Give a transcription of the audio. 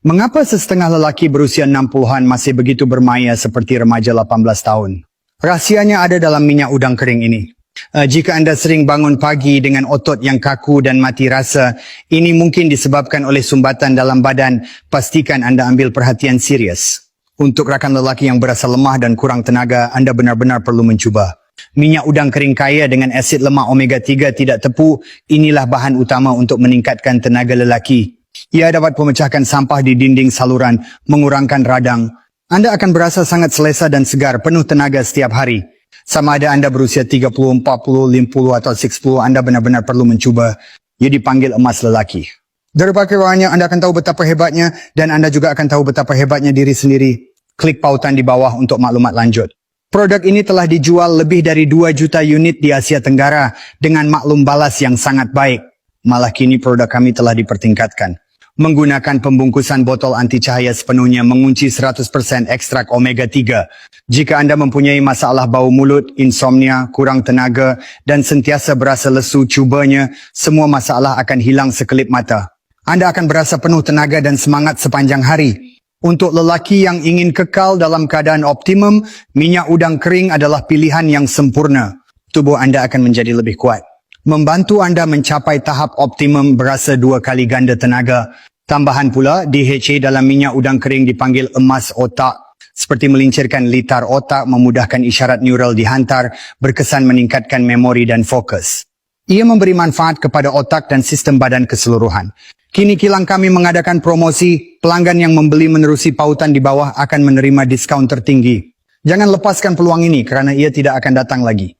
Mengapa sesetengah lelaki berusia 60-an masih begitu bermaya seperti remaja 18 tahun? Rahsianya ada dalam minyak udang kering ini. Uh, jika anda sering bangun pagi dengan otot yang kaku dan mati rasa, ini mungkin disebabkan oleh sumbatan dalam badan. Pastikan anda ambil perhatian serius. Untuk rakan lelaki yang berasa lemah dan kurang tenaga, anda benar-benar perlu mencuba. Minyak udang kering kaya dengan asid lemak omega 3 tidak tepu, inilah bahan utama untuk meningkatkan tenaga lelaki. Ia dapat pemecahkan sampah di dinding saluran, mengurangkan radang. Anda akan berasa sangat selesa dan segar, penuh tenaga setiap hari. Sama ada anda berusia 30, 40, 50 atau 60, anda benar-benar perlu mencuba. Ia dipanggil emas lelaki. Dari pakaiannya, anda akan tahu betapa hebatnya dan anda juga akan tahu betapa hebatnya diri sendiri. Klik pautan di bawah untuk maklumat lanjut. Produk ini telah dijual lebih dari 2 juta unit di Asia Tenggara dengan maklum balas yang sangat baik. Malah kini produk kami telah dipertingkatkan. Menggunakan pembungkusan botol anti cahaya sepenuhnya mengunci 100% ekstrak omega 3. Jika anda mempunyai masalah bau mulut, insomnia, kurang tenaga dan sentiasa berasa lesu cubanya, semua masalah akan hilang sekelip mata. Anda akan berasa penuh tenaga dan semangat sepanjang hari. Untuk lelaki yang ingin kekal dalam keadaan optimum, minyak udang kering adalah pilihan yang sempurna. Tubuh anda akan menjadi lebih kuat. Membantu anda mencapai tahap optimum berasa dua kali ganda tenaga. Tambahan pula, DHA dalam minyak udang kering dipanggil emas otak. Seperti melincirkan litar otak, memudahkan isyarat neural dihantar, berkesan meningkatkan memori dan fokus. Ia memberi manfaat kepada otak dan sistem badan keseluruhan. Kini kilang kami mengadakan promosi, pelanggan yang membeli menerusi pautan di bawah akan menerima diskaun tertinggi. Jangan lepaskan peluang ini kerana ia tidak akan datang lagi.